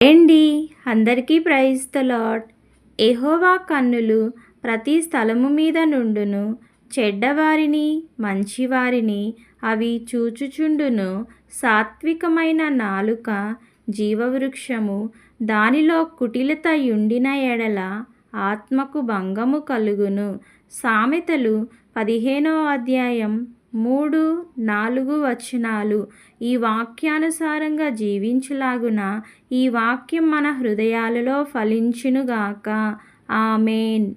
ఏండి? అందరికీ praise the lord ఎహోవా కన్నులు ప్రతి స్థలము మీద నుండును. చెడ్డవారిని మంచివారిని అవి చూచుచుండును. సాత్వికమైన నాలుక జీవవృక్షము దానిలో కుటిలత యుండిన ఎడల ఆత్మకు భంగము కలుగును. సామెతలు పదిహేనో అధ్యాయం మూడు నాలుగు వచనాలు. ఈ వాక్యానుసారంగా జీవించులాగున ఈ వాక్యం మన హృదయాలలో ఫలించునుగాక. ఆమెన్.